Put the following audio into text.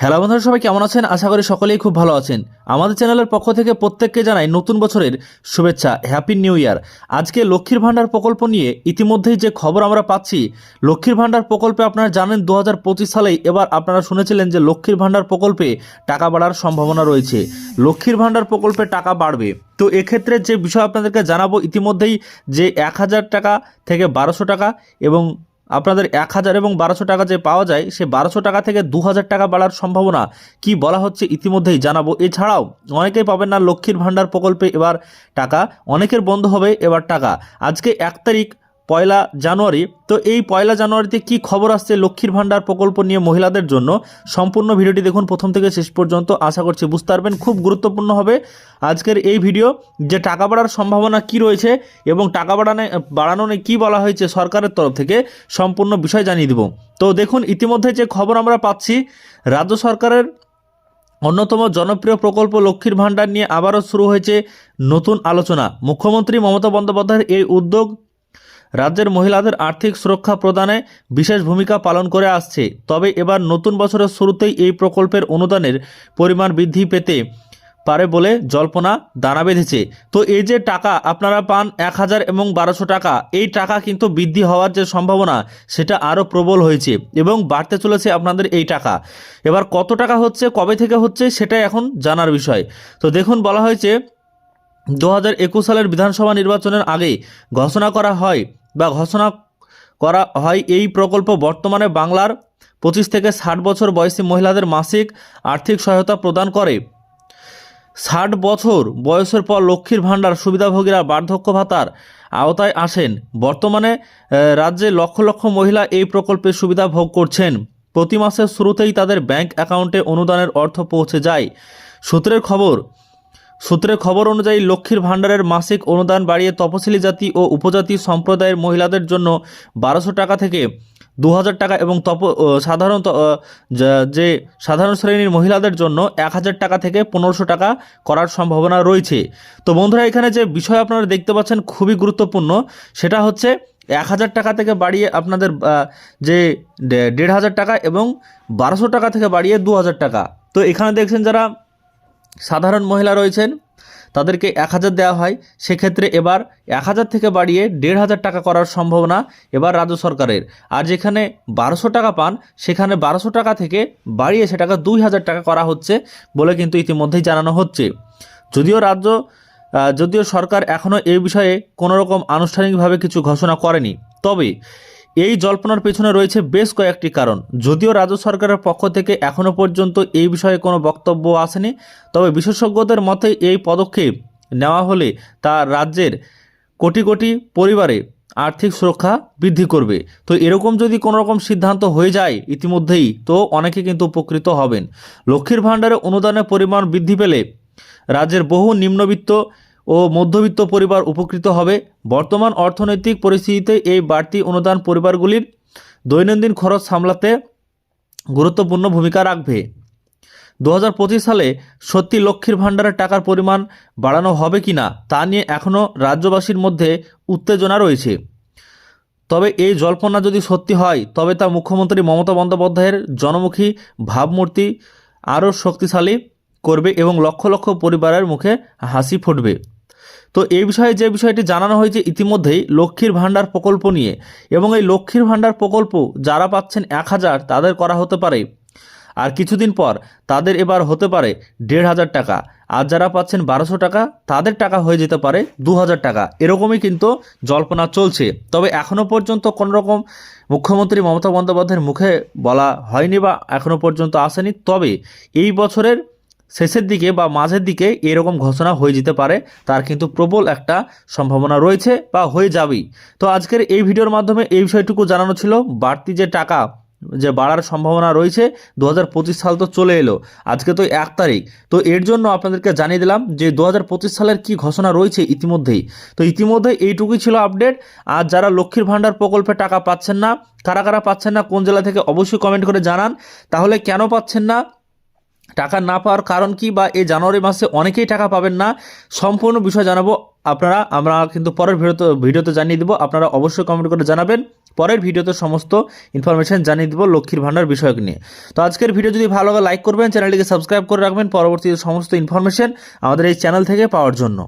Hello বন্ধুরা, সবাই কেমন আছেন? আশা করি সকলেই খুব ভালো আছেন। আমাদের চ্যানেলের পক্ষ থেকে প্রত্যেককে জানাই নতুন বছরের শুভেচ্ছা হ্যাপি নিউ ইয়ার আজকে লক্ষ্মীর ভাণ্ডার প্রকল্প নিয়ে ইতিমধ্যেই যে খবর আমরা পাচ্ছি, লক্ষ্মীর ভাণ্ডার প্রকল্পে আপনারা জানেন দু হাজার পঁচিশ সালেই এবার আপনারা শুনেছিলেন যে লক্ষ্মীর ভাণ্ডার প্রকল্পে টাকা বাড়ার সম্ভাবনা রয়েছে। লক্ষ্মীর ভাণ্ডার প্রকল্পে টাকা বাড়বে। তো এক্ষেত্রে যে বিষয় আপনাদেরকে জানাব, ইতিমধ্যেই যে এক হাজার টাকা থেকে বারোশো টাকা এবং আপনাদের এক হাজার এবং বারোশো টাকা যে পাওয়া যায়, সে বারোশো টাকা থেকে দু হাজার টাকা বাড়ার সম্ভাবনা কি বলা হচ্ছে ইতিমধ্যেই জানাব। এছাড়াও অনেকেই পাবেন না লক্ষ্মীর ভাণ্ডার প্রকল্পে এবার টাকা, অনেকের বন্ধ হবে এবার টাকা। আজকে এক তারিখ পয়লা জানুয়ারি। তো এই পয়লা জানুয়ারিতে কি খবর আসছে লক্ষ্মীর ভাণ্ডার প্রকল্প নিয়ে মহিলাদের জন্য? সম্পূর্ণ ভিডিওটি দেখুন প্রথম থেকে শেষ পর্যন্ত। আশা করছি বুঝতে পারবেন, খুব গুরুত্বপূর্ণ হবে আজকের এই ভিডিও। যে টাকা বাড়ার সম্ভাবনা কি রয়েছে এবং টাকা বাড়ানো বাড়ানো নিয়ে কী বলা হয়েছে সরকারের তরফ থেকে, সম্পূর্ণ বিষয় জানিয়ে দেব। তো দেখুন, ইতিমধ্যে যে খবর আমরা পাচ্ছি, রাজ্য সরকারের অন্যতম জনপ্রিয় প্রকল্প লক্ষ্মীর ভাণ্ডার নিয়ে আবারও শুরু হয়েছে নতুন আলোচনা। মুখ্যমন্ত্রী মমতা বন্দ্যোপাধ্যায়ের এই উদ্যোগ রাজ্যের মহিলাদের আর্থিক সুরক্ষা প্রদানে বিশেষ ভূমিকা পালন করে আসছে। তবে এবার নতুন বছরের শুরুতেই এই প্রকল্পের অনুদানের পরিমাণ বৃদ্ধি পেতে পারে বলে জল্পনা দানা বেঁধেছে। তো এই যে টাকা আপনারা পান এক হাজার এবং বারোশো টাকা, এই টাকা কিন্তু বৃদ্ধি হওয়ার যে সম্ভাবনা, সেটা আরও প্রবল হয়েছে এবং বাড়তে চলেছে আপনাদের এই টাকা। এবার কত টাকা হচ্ছে, কবে থেকে হচ্ছে সেটা এখন জানার বিষয়। তো দেখুন, বলা হয়েছে, দু হাজার একুশ সালের বিধানসভা নির্বাচনের আগে ঘোষণা করা হয় বা ঘোষণা করা হয় এই প্রকল্প বর্তমানে বাংলার পঁচিশ থেকে ষাট বছর বয়সী মহিলাদের মাসিক আর্থিক সহায়তা প্রদান করে। ষাট বছর বয়সের পর লক্ষ্মীর ভাণ্ডার সুবিধাভোগীরা বার্ধক্য ভাতার আওতায় আসেন। বর্তমানে রাজ্যে লক্ষ লক্ষ মহিলা এই প্রকল্পের সুবিধা ভোগ করছেন। প্রতি মাসের শুরুতেই তাদের ব্যাংক অ্যাকাউন্টে অনুদানের অর্থ পৌঁছে যায়। সূত্রের খবর সূত্রের খবর অনুযায়ী লক্ষ্মীর ভাণ্ডারের মাসিক অনুদান বাড়িয়ে তপশিলি জাতি ও উপজাতি সম্প্রদায়ের মহিলাদের জন্য বারোশো টাকা থেকে দু হাজার টাকা এবং তপ ও সাধারণ ত- ও, যা- যে সাধারণ শ্রেণির মহিলাদের জন্য এক হাজার টাকা থেকে পনেরোশো টাকা করার সম্ভাবনা রয়েছে। তো বন্ধুরা, এখানে যে বিষয় আপনারা দেখতে পাচ্ছেন খুবই গুরুত্বপূর্ণ, সেটা হচ্ছে এক হাজার টাকা থেকে বাড়িয়ে আপনাদের যে দেড় হাজার টাকা এবং বারোশো টাকা থেকে বাড়িয়ে দু হাজার টাকা। তো এখানে দেখছেন যারা সাধারণ মহিলা রয়েছেন, তাদেরকে এক হাজার দেওয়া হয়। সেক্ষেত্রে এবার এক হাজার থেকে বাড়িয়ে দেড় হাজার টাকা করার সম্ভাবনা এবার রাজ্য সরকারের। আর যেখানে বারোশো টাকা পান, সেখানে বারোশো টাকা থেকে বাড়িয়ে সেটাকে দুই হাজার টাকা করা হচ্ছে বলে কিন্তু ইতিমধ্যেই জানানো হচ্ছে। যদিও রাজ্য যদিও সরকার এখনও এই বিষয়ে কোনো রকম আনুষ্ঠানিকভাবে কিছু ঘোষণা করেনি, তবে এই জল্পনার পেছনে রয়েছে বেশ কয়েকটি কারণ। যদিও রাজ্য সরকারের পক্ষ থেকে এখনও পর্যন্ত এই বিষয়ে কোনো বক্তব্য আসেনি, তবে বিশেষজ্ঞদের মতে এই পদক্ষেপ নেওয়া হলে তা রাজ্যের কোটি কোটি পরিবারে আর্থিক সুরক্ষা বৃদ্ধি করবে। তো এরকম যদি কোনো রকম সিদ্ধান্ত হয়ে যায় ইতিমধ্যেই, তো অনেকে কিন্তু উপকৃত হবেন। লক্ষ্মীর ভাণ্ডারে অনুদানের পরিমাণ বৃদ্ধি পেলে রাজ্যের বহু নিম্নবিত্ত ও মধ্যবিত্ত পরিবার উপকৃত হবে। বর্তমান অর্থনৈতিক পরিস্থিতিতে এই বাড়তি অনুদান পরিবারগুলির দৈনন্দিন খরচ সামলাতে গুরুত্বপূর্ণ ভূমিকা রাখবে। দু হাজার পঁচিশ সালে সত্যি লক্ষ্মীর ভাণ্ডারের টাকার পরিমাণ বাড়ানো হবে কি না তা নিয়ে এখনও রাজ্যবাসীর মধ্যে উত্তেজনা রয়েছে। তবে এই জল্পনা যদি সত্যি হয়, তবে তা মুখ্যমন্ত্রী মমতা বন্দ্যোপাধ্যায়ের জনমুখী ভাবমূর্তি আরও শক্তিশালী করবে এবং লক্ষ লক্ষ পরিবারের মুখে হাসি ফুটবে। তো এই বিষয়ে যে বিষয়টি জানানো হয়েছে ইতিমধ্যেই লক্ষ্মীর ভাণ্ডার প্রকল্প নিয়ে এবং এই লক্ষ্মীর ভাণ্ডার প্রকল্প যারা পাচ্ছেন এক হাজার, তাদের করা হতে পারে। আর কিছুদিন পর তাদের এবার হতে পারে দেড় হাজার টাকা। আর যারা পাচ্ছেন বারোশো টাকা, তাদের টাকা হয়ে যেতে পারে দু হাজার টাকা। এরকমই কিন্তু জল্পনা চলছে। তবে এখনও পর্যন্ত কোনো রকম মুখ্যমন্ত্রী মমতা বন্দ্যোপাধ্যায়ের মুখে বলা হয়নি বা এখনও পর্যন্ত আসেনি। তবে এই বছরের শেষের দিকে বা মাঝের দিকে এরকম ঘোষণা হয়ে যেতে পারে, তার কিন্তু প্রবল একটা সম্ভাবনা রয়েছে বা হয়ে যাবেই। তো আজকের এই ভিডিওর মাধ্যমে এই বিষয়টুকু জানানো ছিল, বাড়তি যে টাকা যে বাড়ার সম্ভাবনা রয়েছে দু হাজার পঁচিশ সাল তো চলে এলো, আজকে তো এক তারিখ। তো এর জন্য আপনাদেরকে জানিয়ে দিলাম যে দু হাজার পঁচিশ সালের কি ঘোষণা রয়েছে ইতিমধ্যেই। তো ইতিমধ্যে এইটুকুই ছিল আপডেট। আর যারা লক্ষ্মীর ভাণ্ডার প্রকল্পে টাকা পাচ্ছেন না, কারা কারা পাচ্ছেন না, কোন জেলা থেকে অবশ্যই কমেন্ট করে জানান। তাহলে কেন পাচ্ছেন না? টাকা না পাওয়ার কারণ কি বা এই জানুয়ারি মাসে অনেকেই টাকা পাবেন না, সম্পূর্ণ বিষয় জানাব আপনারা, আমরা কিন্তু পরের ভিডিওতে ভিডিওতে জানিয়ে দেবো, আপনারা অবশ্যই কমেন্ট করে জানাবেন, পরের ভিডিওতে সমস্ত ইনফরমেশান জানিয়ে দেবো লক্ষ্মীর ভাণ্ডার বিষয়ক নিয়ে। তো আজকের ভিডিও যদি ভালো লাগে লাইক করবেন, চ্যানেলটিকে সাবস্ক্রাইব করে রাখবেন পরবর্তী সমস্ত ইনফরমেশান আমাদের এই চ্যানেল থেকে পাওয়ার জন্য।